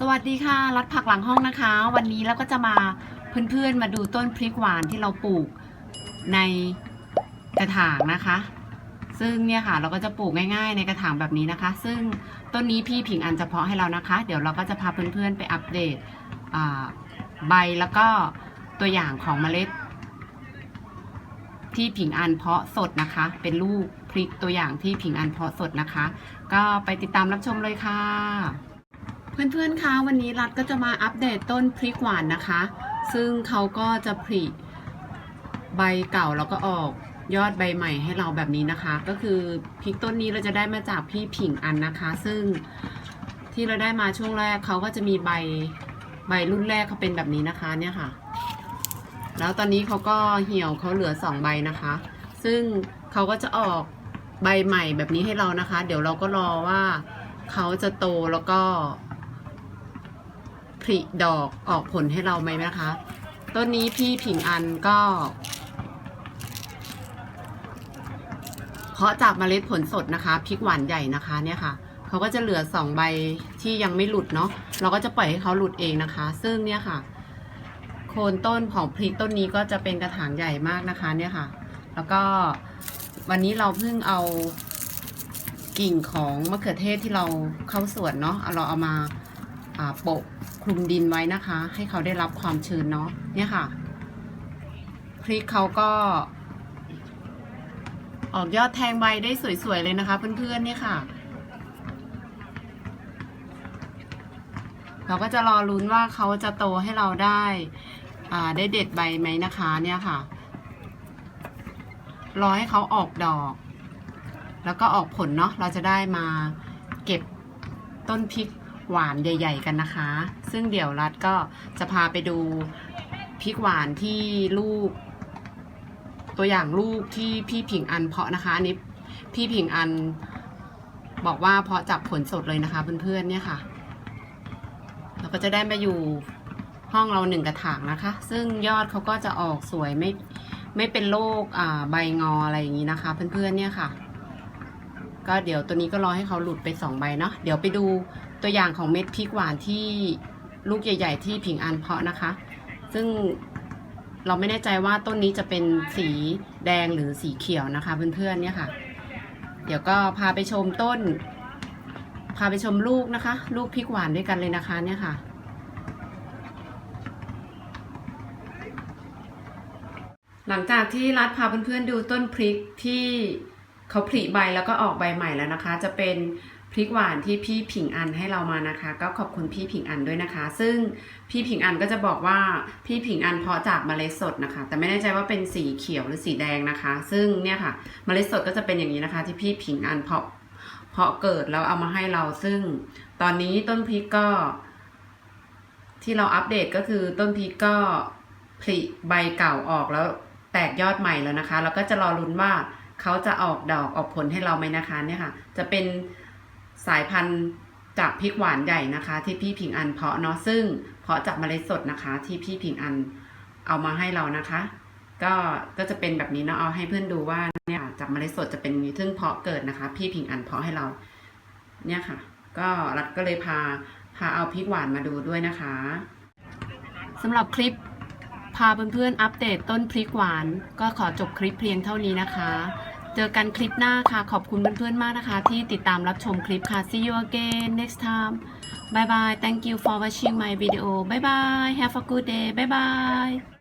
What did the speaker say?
สวัสดีค่ะ รัดผักหลังห้องนะคะ วันนี้เราก็จะมาเพื่อนๆมาดูต้นพริกหวานที่เราปลูกในกระถางนะคะ ซึ่งเนี่ยค่ะเราก็จะปลูกง่าย ๆ ในกระถางแบบนี้นะคะ ซึ่งต้นนี้พี่ผิงอันเฉพาะให้เรานะคะ เดี๋ยวเราก็จะพาเพื่อนๆไปอัปเดตใบแล้วก็ตัวอย่างของเมล็ด ที่ผิงอันเพาะสดนะคะ เป็นลูกพริกตัวอย่างที่ผิงอันเพาะสดนะคะ ก็ไปติดตามรับชมเลยค่ะ เพื่อนๆ คะ วันนี้รัฐก็จะมาอัปเดตต้นพริกหวานนะคะ ซึ่งเขาก็จะผลิใบเก่าแล้วก็ออกยอดใบใหม่ให้เราแบบนี้นะคะ ก็คือพริกต้นนี้เราจะได้มาจากพี่ผิงอันนะคะ ซึ่งที่เราได้มาช่วงแรกเขาก็จะมีใบใบรุ่นแรกเขาเป็นแบบนี้นะคะเนี่ยค่ะ แล้วตอนนี้เขาก็เหี่ยวเขาเหลือสองใบนะคะ ซึ่งเขาก็จะออกใบใหม่แบบนี้ให้เรานะคะ เดี๋ยวเราก็รอว่าเขาจะโตแล้วก็ ผลิดอกออกผลให้เราไหมนะคะ ต้นนี้พี่ผิงอันก็เพาะจากเมล็ดผลสดนะคะพริกหวานใหญ่นะคะเนี่ยค่ะเขาก็จะเหลือสองใบที่ยังไม่หลุดเนาะเราก็จะปล่อยให้เขาหลุดเองนะคะ ซึ่งเนี่ยค่ะ โคนต้นของพริกต้นนี้ก็จะเป็นกระถางใหญ่มากนะคะเนี่ยค่ะ แล้วก็วันนี้เราเพิ่งเอากิ่งของมะเขือเทศที่เราเข้าสวนเนาะเราเอามาโปะ คลุมดินไว้นะคะ ให้เขาได้รับความชื้นเนาะเนี่ยค่ะ พริกเขาก็ออกยอดแทงใบได้สวย ๆ เลยนะคะ เพื่อนๆเนี่ยค่ะ เราก็จะรอลุ้นว่าเขาจะโตให้เราได้อ่าได้เด็ดใบไหมนะคะเนี่ยค่ะ รอให้เขาออกดอก แล้วก็ออกผลเนาะเราจะได้มาเก็บต้นพริก หวานใหญ่ ๆ กันนะคะ ซึ่งเดี๋ยวรัดก็จะพาไปดูพริกหวานที่ลูก ตัวอย่างลูกที่พี่ผิงอันเพาะนะคะอันนี้พี่ผิงอันบอกว่าเพาะจากผลสดเลยนะคะเพื่อนๆเนี่ยค่ะ เราก็จะได้มาอยู่ห้องเราหนึ่งกระถางนะคะ ซึ่งยอดเขาก็จะออกสวยไม่ไม่เป็นโรคใบงออะไรอย่างนี้นะคะ เพื่อนๆเนี่ยค่ะ ก็เดี๋ยวตัวนี้ก็รอให้เขาหลุดไปสองใบเนาะเดี๋ยวไปดูตัวอย่างของเม็ดพริกหวานที่ลูกใหญ่ ๆ ที่ผิงอันเพาะนะคะ ซึ่งเราไม่แน่ใจว่าต้นนี้จะเป็นสีแดงหรือสีเขียวนะคะเพื่อนๆเนี่ยค่ะ เดี๋ยวก็พาไปชมต้น พาไปชมลูกนะคะ ลูกพริกหวานด้วยกันเลยนะคะเนี่ยค่ะหลังจากที่รัดพาเพื่อนๆดูต้นพริกที่ เขาผลิใบแล้วก็ออกใบใหม่แล้วนะคะ จะเป็นพริกหวานที่พี่ผิงอันให้เรามานะคะ ก็ขอบคุณพี่ผิงอันด้วยนะคะ ซึ่งพี่ผิงอันก็จะบอกว่าพี่ผิงอันเพาะจากเมล็ดสดนะคะ แต่ไม่แน่ใจว่าเป็นสีเขียวหรือสีแดงนะคะ ซึ่งเนี่ยค่ะเมล็ดสดก็จะเป็นอย่างนี้นะคะ ที่พี่ผิงอันเพาะเพาะเกิดแล้วเอามาให้เรา ซึ่งตอนนี้ต้นพริกก็ ที่เราอัปเดตก็คือต้นพริกก็ผลิใบเก่าออกแล้วแตกยอดใหม่แล้วนะคะ แล้วก็จะรอลุ้นว่า เขาจะออกดอกออกผลให้เราไหมนะคะเนี่ยค่ะ จะเป็นสายพันธุ์จากพริกหวานใหญ่นะคะ ที่พี่ผิงอันเพาะเนาะซึ่งเพาะจากเมล็ดสดนะคะ ที่พี่ผิงอันเอามาให้เรานะคะ ก็ก็จะเป็นแบบนี้เนาะเอาให้เพื่อนดูว่าเนี่ยจากเมล็ดสดจะเป็นนี้ซึ่งเพาะเกิดนะคะ พี่ผิงอันเพาะให้เรา เนี่ยค่ะ ก็รัดก็เลยพาพาเอาพริกหวานมาดูด้วยนะคะสำหรับคลิปพาเพื่อนๆอัปเดตต้นพริกหวาน ก็ขอจบคลิปเพียงเท่านี้นะคะ เจอกันคลิปหน้าค่ะ ขอบคุณเพื่อนๆมากนะคะ ที่ติดตามรับชมคลิปค่ะ see you again next time bye bye thank you for watching my video bye bye have a good day bye bye